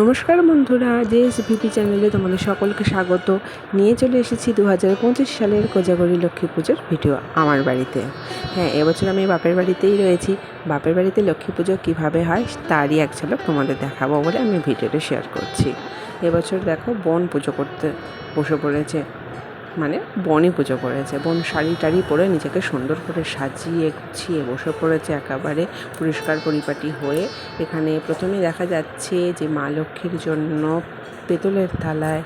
নমস্কার বন্ধুরা, JS VP চ্যানেলে তোমাদের সকলকে স্বাগত। নিয়ে চলে এসেছি দু হাজার পঁচিশ সালের কোজাগরি লক্ষ্মী পুজোর ভিডিও আমার বাড়িতে। হ্যাঁ এবছর আমি বাপের বাড়িতেই রয়েছি। বাপের বাড়িতে লক্ষ্মী পুজো কীভাবে হয়, তারই এক ঝলক তোমাদের দেখাবো বলে আমি ভিডিওটা শেয়ার করছি। এবছর দেখো বন পুজো করতে বসে পড়েছে। মানে বনই পুজো করেছে। বোন শাড়ি টাড়ি পরে নিজেকে সুন্দর করে সাজিয়ে গুছিয়ে বসে পড়েছে একেবারে পরিষ্কার পরিপাটি হয়ে। এখানে প্রথমে দেখা যাচ্ছে যে মা লক্ষ্মীর জন্য পেতলের থালায়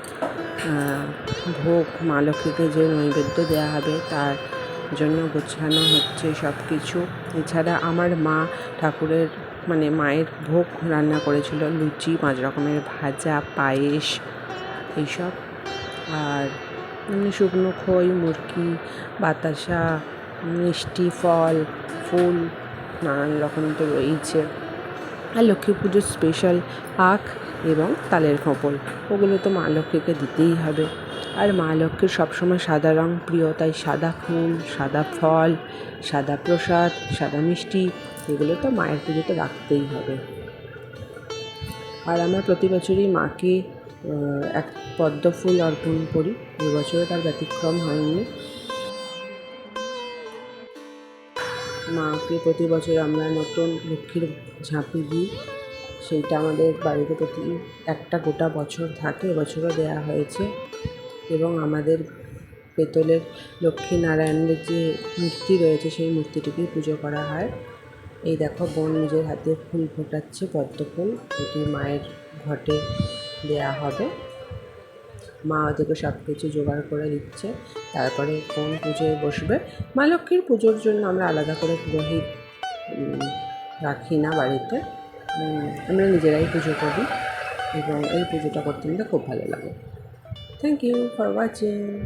ভোগ মা লক্ষ্মীকে যে নৈবেদ্য দেওয়া হবে তার জন্য গোছানো হচ্ছে সব কিছু এছাড়া আমার মা ঠাকুরের মানে মায়ের ভোগ রান্না করেছিল, লুচি, পাঁচ রকমের ভাজা, পায়েস, এইসব। আর শুকনো খই, মুরগি, বাতাসা, মিষ্টি, ফল, ফুল, নানান রকম তো রয়েইছে। আর লক্ষ্মী পুজোর স্পেশাল আখ এবং তালের ফোঁপল ওগুলো তো মা লক্ষ্মীকে দিতেই হবে। আর মা লক্ষ্মীর সবসময় সাদা রং প্রিয়, তাই সাদা ফুল, সাদা ফল, সাদা প্রসাদ, সাদা মিষ্টি, এগুলো তো মায়ের পুজোতে রাখতেই হবে। আর আমরা প্রতি বছরই মাকে এক পদ্ম ফুল অর্পণ করি। এবছরও তার ব্যতিক্রম হয়নি। মাকে প্রতি বছর আমরা নতুন লক্ষ্মীর ঝাঁপি দিই। সেইটা আমাদের বাড়িতে প্রতি একটা গোটা বছর থাকে। এবছরও দেওয়া হয়েছে। এবং আমাদের পেতলের লক্ষ্মী নারায়ণের যে মূর্তি রয়েছে, সেই মূর্তিটিকেই পুজো করা হয়। এই দেখো, বোন নিজের হাতে ফুল ফোটাচ্ছে, পদ্ম ফুল। এটি মায়ের ঘটে দেয়া হবে। মা ওদেরকে সব কিছু জোগাড় করে দিচ্ছে। তারপরে কোন পুজোয় বসবে? মা লক্ষ্মীর পুজোর জন্য আমরা আলাদা করে পুরোহিত রাখি না বাড়িতে। আমরা নিজেরাই পুজো করি এবং এই পুজোটা করতে আমাদের খুব ভালো লাগে। Thank you for watching